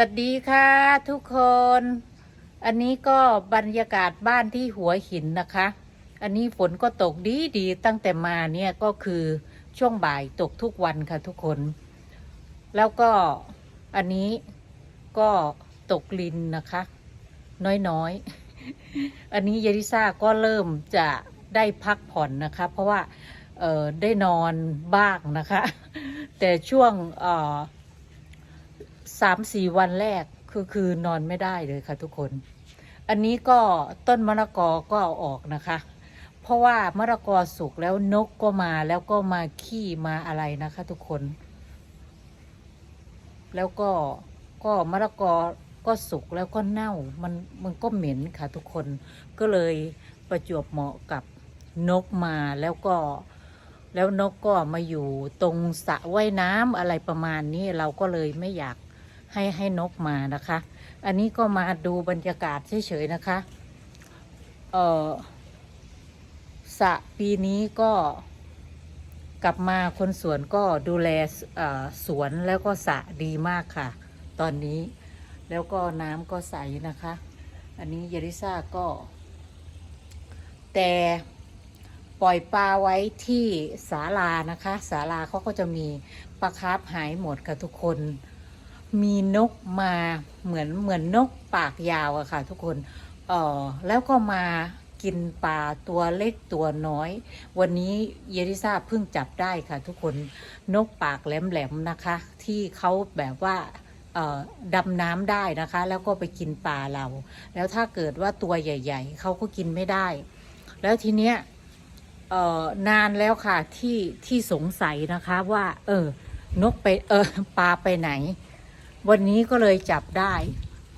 สวัสดีค่ะ ทุกคน อันนี้ก็บรรยากาศบ้านที่หัวหินนะคะ อันนี้ฝนก็ตกดีดีตั้งแต่มาเนี่ยก็คือช่วงบ่ายตกทุกวันค่ะทุกคน แล้วก็อันนี้ก็ตกลินนะคะ น้อยๆ อันนี้เยริซ่าก็เริ่มจะได้พักผ่อนนะคะ เพราะว่าได้นอนบ้างนะคะ แต่ช่วงเอ่อ สามสี่วันแรกคือคือนอนไม่ได้เลยค่ะทุกคน อันนี้ก็ต้นมะละกอก็เอาออกนะคะ เพราะว่ามะละกอสุกแล้วนกก็มาแล้วก็มาขี้มาอะไรนะคะทุกคน แล้วก็ก็มะละกอก็สุกแล้วก็เน่ามันมันก็เหม็นค่ะทุกคนก็เลยประจวบเหมาะกับนกมาแล้วก็ แล้วนกก็มาอยู่ตรงสระว่ายน้ำอะไรประมาณนี้เราก็เลยไม่อยาก ให้ให้นกมานะคะ อันนี้ก็มาดูบรรยากาศเฉยๆนะคะ เออสะปีนี้ก็กลับมาคนสวนก็ดูแลสวนแล้วก็สะดีมากค่ะ ตอนนี้แล้วก็น้ำก็ใสนะคะ อันนี้ยาริซ่าก็ แต่ปล่อยปลาไว้ที่ศาลานะคะศาลาเขาก็จะมีปลาคาร์ฟหายหมดค่ะทุกคน มีนกมาเหมือนเหมือนนกปากยาวอะค่ะ ทุกคนเออแล้วก็มากินปลาตัวเล็กตัวน้อย วันนี้เยริซ่าเพิ่งจับได้ค่ะ ทุกคนนกปากแหลมๆนะคะ ที่เขาแบบว่าดำน้ำได้นะคะ แล้วก็ไปกินปลาเรา แล้วถ้าเกิดว่าตัวใหญ่ ๆเขาก็กินไม่ได้ แล้วทีเนี้ยนานแล้วค่ะที่ที่สงสัยนะคะว่า เออนกไปเออปลาไปไหน วันนี้ก็เลยจับได้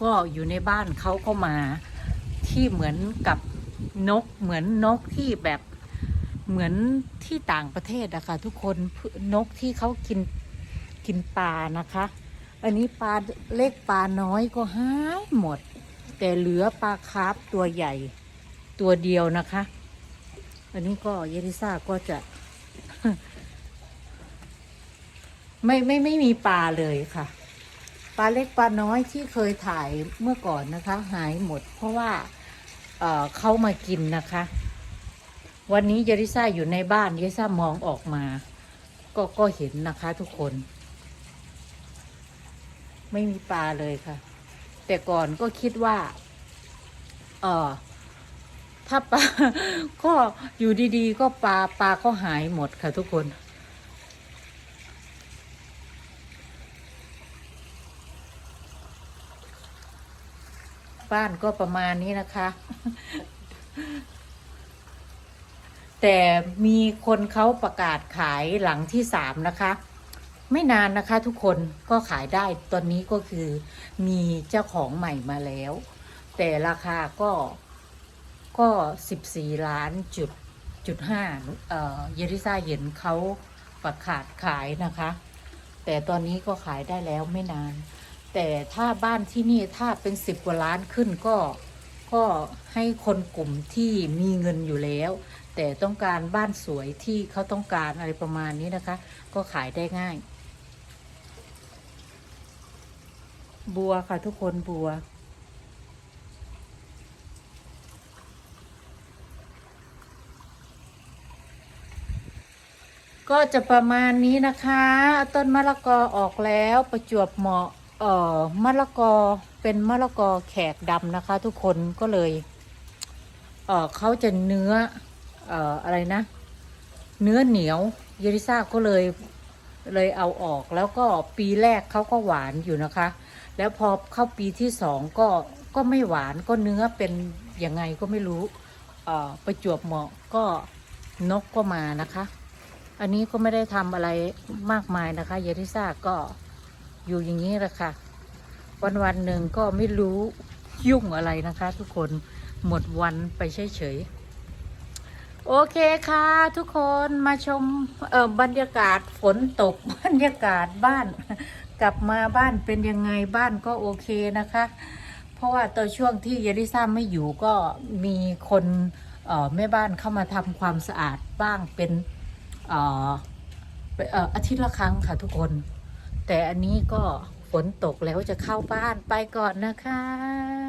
ก็อยู่ในบ้านเขาก็มาที่เหมือนกับนกเหมือนนกที่แบบเหมือนที่ต่างประเทศนะคะทุกคนนกที่เขากินกินปลานะคะ อันนี้ปลาเล็กปลาน้อยก็หายหมด แต่เหลือปลาคาร์ฟตัวใหญ่ตัวเดียวนะคะ อันนี้ก็เยริซ่าก็จะ ไม่ไม่ไม่มีปลาเลยค่ะ ลาเล็กปลาน้อยที่เคยถ่ายเมื่อก่อนนะคะ หายหมด เพราะว่าเเขามากินนะคะ วันนี้ยาริซ่าอยู่ในบ้านยาริซ่ามองออกมา ก็ก็เห็นนะคะทุกคน ไม่มีปลาเลยค่ะ แต่ก่อนก็คิดว่าเออถ้าปลาก็อยู่ดีๆ ก็ปลาปลาก็หายหมดค่ะทุกคน บ้านก็ประมาณนี้นะคะ แต่มีคนเขาประกาศขายหลังที่สามนะคะ ไม่นานนะคะทุกคนก็ขายได้ตอนนี้ก็คือมีเจ้าของใหม่มาแล้ว แต่ราคาก็ก็สิบสี่ล้านจุดจุดห้าเอ่อเยริซ่าเห็นเขาประกาศขายนะคะ แต่ตอนนี้ก็ขายได้แล้วไม่นาน แต่ถ้าบ้านที่นี่ถ้าเป็นสิบกว่าล้านขึ้นก็ก็ให้คนกลุ่มที่มีเงินอยู่แล้ว แต่ต้องการบ้านสวยที่เขาต้องการอะไรประมาณนี้นะคะ ก็ขายได้ง่าย บัวค่ะทุกคนบัว ก็จะประมาณนี้นะคะ ต้นมะละกอออกแล้วประจวบเหมาะ เอ่อมะละกอเป็นมะละกอแขกดำนะคะ ทุกคนก็เลยเอ่อเขาจะเนื้อเอ่ออะไรนะ เนื้อเหนียวเยริซ่าก็เลยเลยเอาออกแล้วก็ปีแรกเขาก็หวานอยู่นะคะ แล้วพอเข้าปีที่สองก็ก็ไม่หวานก็เนื้อเป็นยังไงก็ไม่รู้เอ่อประจวบเหมาะก็นกก็มานะคะ อันนี้ก็ไม่ได้ทำอะไรมากมายนะคะ เยริซ่าก็ อยู่อย่างนี้แหละค่ะ วันวันหนึ่งก็ไม่รู้ยุ่งอะไรนะคะ ทุกคนหมดวันไปเฉยๆโอเคค่ะ ทุกคนมาชมเออบรรยากาศฝนตกบรรยากาศบ้าน กลับมาบ้านเป็นยังไงบ้านก็โอเคนะคะ เพราะว่าตอนช่วงที่เยริซ่าไม่อยู่ก็มีคนเอ่อแม่บ้านเข้ามาทำความสะอาดบ้างเป็นเอ่อเอ่ออาทิตย์ละครั้งค่ะทุกคน แต่อันนี้ก็ฝนตกแล้วจะเข้าบ้านไปก่อนนะคะ